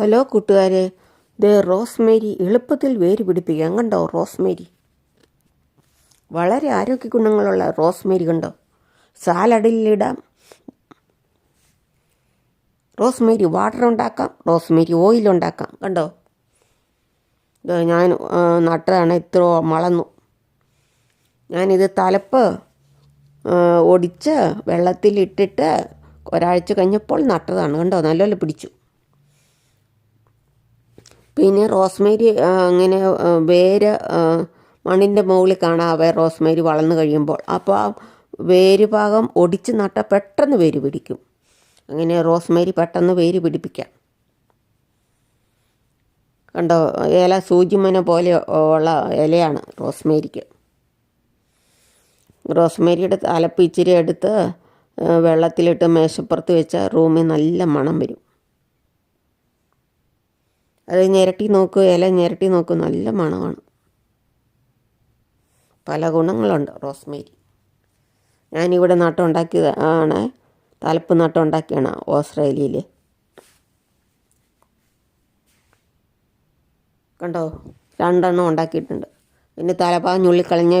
Hello കൂട്ടുകാരെ. ദേ Rosemary എളുപ്പത്തിൽ വേര് പിടിപ്പിക്കാം കണ്ടോ റോസ്മേരി? വളരെ ആരോഗ്യ ഗുണങ്ങളുള്ള റോസ്മേരി കണ്ടോ? സാലഡിലിടാം. റോസ്മേരി വാട്ടർ ഉണ്ടാക്കാം റോസ്മേരി ഓയിൽ ഉണ്ടാക്കാം കണ്ടോ? ഞാൻ നട്ടതാണ് ഇത്ര മളന്നു. ഞാനിത് തലപ്പ് ഒടിച്ച് വെള്ളത്തിലിട്ടിട്ട് ഒരാഴ്ച കഴിഞ്ഞപ്പോൾ നട്ടതാണ് കണ്ടോ? നല്ലപോലെ പിടിച്ചു. പിന്നെ റോസ്മേരി അങ്ങനെ വേര് മണ്ണിന്റെ മുകളിൽ കാണാവേ റോസ്മേരി വളർന്നു കഴിയുമ്പോൾ. അപ്പോൾ ആ വേര് ഭാഗം ഒടിച്ച് നട്ട പെട്ടെന്ന് വേര് പിടിക്കും. അങ്ങനെ റോസ്മേരി പെട്ടെന്ന് വേര് പിടിപ്പിക്കാം. കണ്ടോ? ഇല സൂചിമന പോലെ ഉള്ള ഇലയാണ് റോസ്മേരിക്ക്. റോസ്മേരിയുടെ തലപ്പ് ഇച്ചിരി എടുത്ത് വെള്ളത്തിലിട്ട് മേശപ്പുറത്ത് വെച്ചാൽ റൂമിൽ നല്ല മണം വരും. അത് ഞെരട്ടി നോക്കൂ ഇല ഞെരട്ടി നോക്കൂ നല്ല മണമാണ്. പല ഗുണങ്ങളുണ്ട് റോസ്മേരി. ഞാനിവിടെ നട്ടുണ്ടാക്കിയത് ആണ് തലപ്പ് നട്ടുണ്ടാക്കിയാണ് ഓസ്ട്രേലിയയിൽ കണ്ടോ? രണ്ടെണ്ണം ഉണ്ടാക്കിയിട്ടുണ്ട്. പിന്നെ തലപ്പാഞ്ഞുള്ളിക്കളഞ്ഞ് ഞുള്ളിക്കളഞ്ഞ്